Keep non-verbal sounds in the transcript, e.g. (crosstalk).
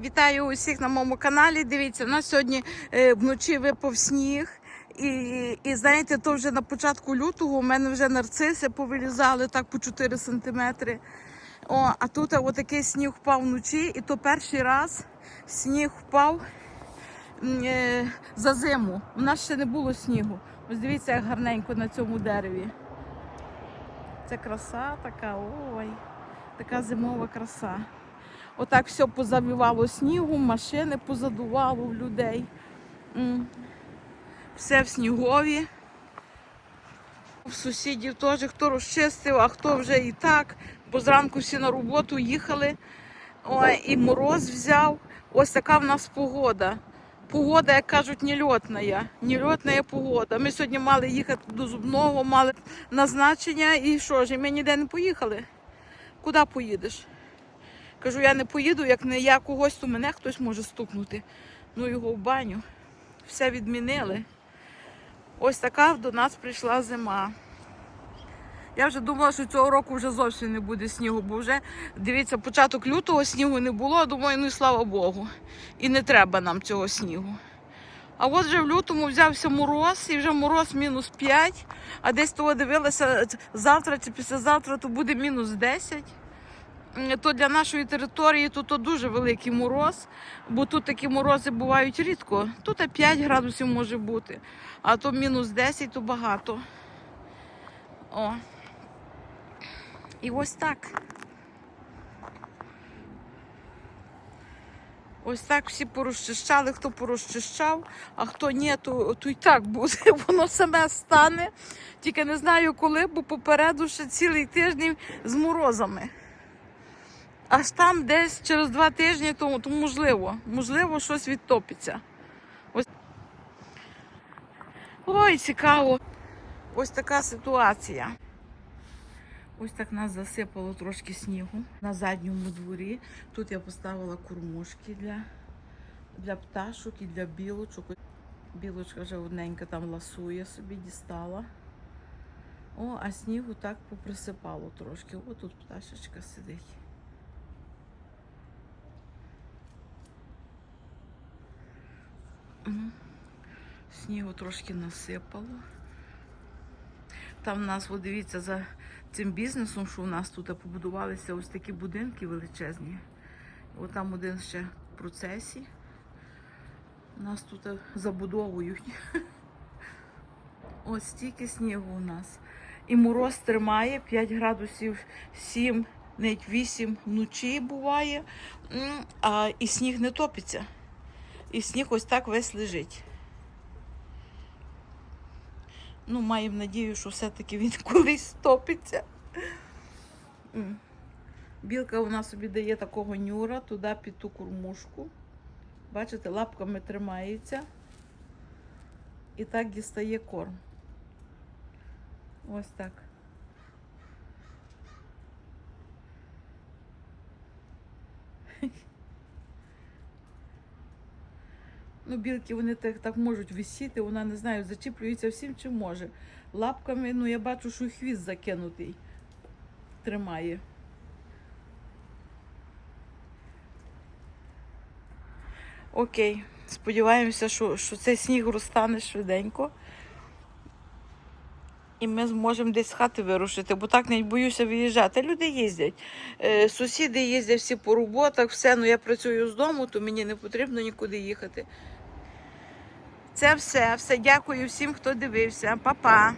Вітаю усіх на моєму каналі. Дивіться, у нас сьогодні е, вночі випав сніг. І, і знаєте, то вже на початку лютого у мене вже нарциси повилізали так по 4 сантиметри. О, а тут отакий сніг впав вночі, і то перший раз сніг впав е, за зиму. У нас ще не було снігу. Ось дивіться, як гарненько на цьому дереві. Це краса така, ой, така зимова краса. Отак все позавівало снігу, машини позадувало в людей. Все в снігові. В сусідів теж хто розчистив, а хто вже і так, бо зранку всі на роботу їхали. Ой, і мороз взяв. Ось така в нас погода. Погода, як кажуть, нельотна. Нельотна погода. Ми сьогодні мали їхати до зубного, мали назначення і що ж, і ми ніде не поїхали. Куди поїдеш? Кажу, я не поїду, як не я когось, то мене хтось може стукнути. Ну його в баню. Все відмінили. Ось така до нас прийшла зима. Я вже думала, що цього року вже зовсім не буде снігу, бо вже, дивіться, початок лютого снігу не було, думаю, ну і слава Богу. І не треба нам цього снігу. А от вже в лютому взявся мороз, і вже мороз мінус 5, а десь того дивилася завтра чи післязавтра, то буде мінус 10 то для нашої території тут то дуже великий мороз, бо тут такі морози бувають рідко. Тут 5 градусів може бути, а то мінус 10 то багато. О. І ось так. Ось так всі порозчищали, хто порозчищав, а хто ні, то, то і так буде. (laughs) Воно саме стане. Тільки не знаю коли, бо попереду ще цілий тиждень з морозами. Аж там десь через два тижні, то, то можливо, можливо, щось відтопиться. Ось. Ой, цікаво. Ось така ситуація. Ось так нас засипало трошки снігу на задньому дворі. Тут я поставила кормушки для, для пташок і для білочок. Білочка вже одненька там ласує собі, дістала. О, а снігу так поприсипало трошки. О, тут пташечка сидить. Снігу трошки насипало. Там в нас, от дивіться, за цим бізнесом, що у нас тут побудувалися ось такі будинки величезні. От там один ще в процесі. Нас тут забудовують. (laughs) Ось стільки снігу у нас. І мороз тримає 5 градусів 7, навіть 8 вночі буває, а і сніг не топиться. І сніг ось так весь лежить. Ну, маємо надію, що все-таки він (laughs) колись топиться. М. Білка вона собі дає такого нюра туди під ту кормушку. Бачите, лапками тримається і так дістає корм. Ось так. Ну, білки вони так, так можуть висіти, вона не знаю, зачіплюється всім, чим може. Лапками, ну я бачу, що хвіст закинутий тримає. Окей, сподіваємося, що, що цей сніг розтане швиденько. І ми зможемо десь з хати вирушити, бо так навіть боюся виїжджати. Люди їздять. Е, сусіди їздять всі по роботах, все, ну я працюю з дому, то мені не потрібно нікуди їхати. Це все. Все. Дякую всім, хто дивився. Па-па.